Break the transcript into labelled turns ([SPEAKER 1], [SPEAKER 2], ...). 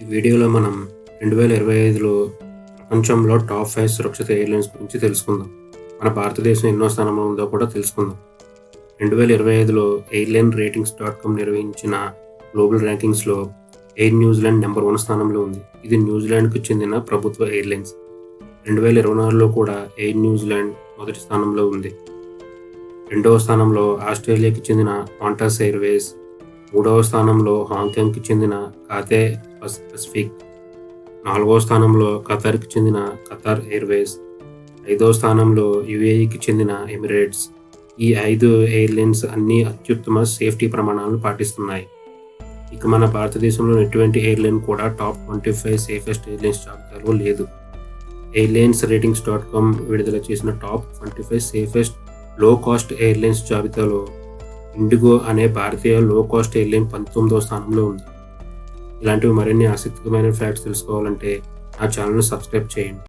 [SPEAKER 1] ఈ వీడియోలో మనం రెండు వేల ఇరవై ఐదులో ప్రపంచంలో టాప్ ఫైవ్ సురక్షిత ఎయిర్లైన్స్ గురించి తెలుసుకుందాం. మన భారతదేశం ఎన్నో స్థానంలో ఉందో కూడా తెలుసుకుందాం. రెండు వేల ఇరవై ఐదులో ఎయిర్లైన్ రేటింగ్స్ డాట్ కామ్ నిర్వహించిన global ర్యాంకింగ్స్లో air New Zealand number one స్థానంలో ఉంది. ఇది న్యూజిలాండ్కు చెందిన ప్రభుత్వ ఎయిర్లైన్స్. రెండు వేల ఇరవై నాలుగులో కూడా ఎయిర్ న్యూజిలాండ్ మొదటి స్థానంలో ఉంది. రెండవ స్థానంలో ఆస్ట్రేలియాకి చెందిన కాంటాస్ ఎయిర్వేస్ మూడవ స్థానంలో హాంకాంగ్కి చెందిన కాతే పసిఫిక్. నాలుగో స్థానంలో ఖతార్కి చెందిన ఖతార్ ఎయిర్వేస్. ఐదవ స్థానంలో యుఏఈకి చెందిన ఎమిరేట్స్. ఈ ఐదు ఎయిర్లైన్స్ అన్ని అత్యుత్తమ సేఫ్టీ ప్రమాణాలను పాటిస్తున్నాయి. ఇక మన భారతదేశంలో ఎటువంటి ఎయిర్లైన్ కూడా top twenty five safest airlines జాబితాలో లేదు. ఎయిర్లైన్స్ రేటింగ్స్ డాట్ కామ్ విడుదల చేసిన టాప్ ట్వంటీ ఫైవ్ సేఫెస్ట్లో కాస్ట్ ఎయిర్లైన్స్ జాబితాలో ఇండిగో అనే భారతీయ లో కాస్ట్ ఎయిర్లైన్ పంతొమ్మిదవ స్థానంలో ఉంది. ఇలాంటివి మరిన్ని ఆసక్తికరమైన ఫ్యాక్ట్స్ తెలుసుకోవాలంటే నా ఛానల్ను సబ్స్క్రైబ్ చేయండి.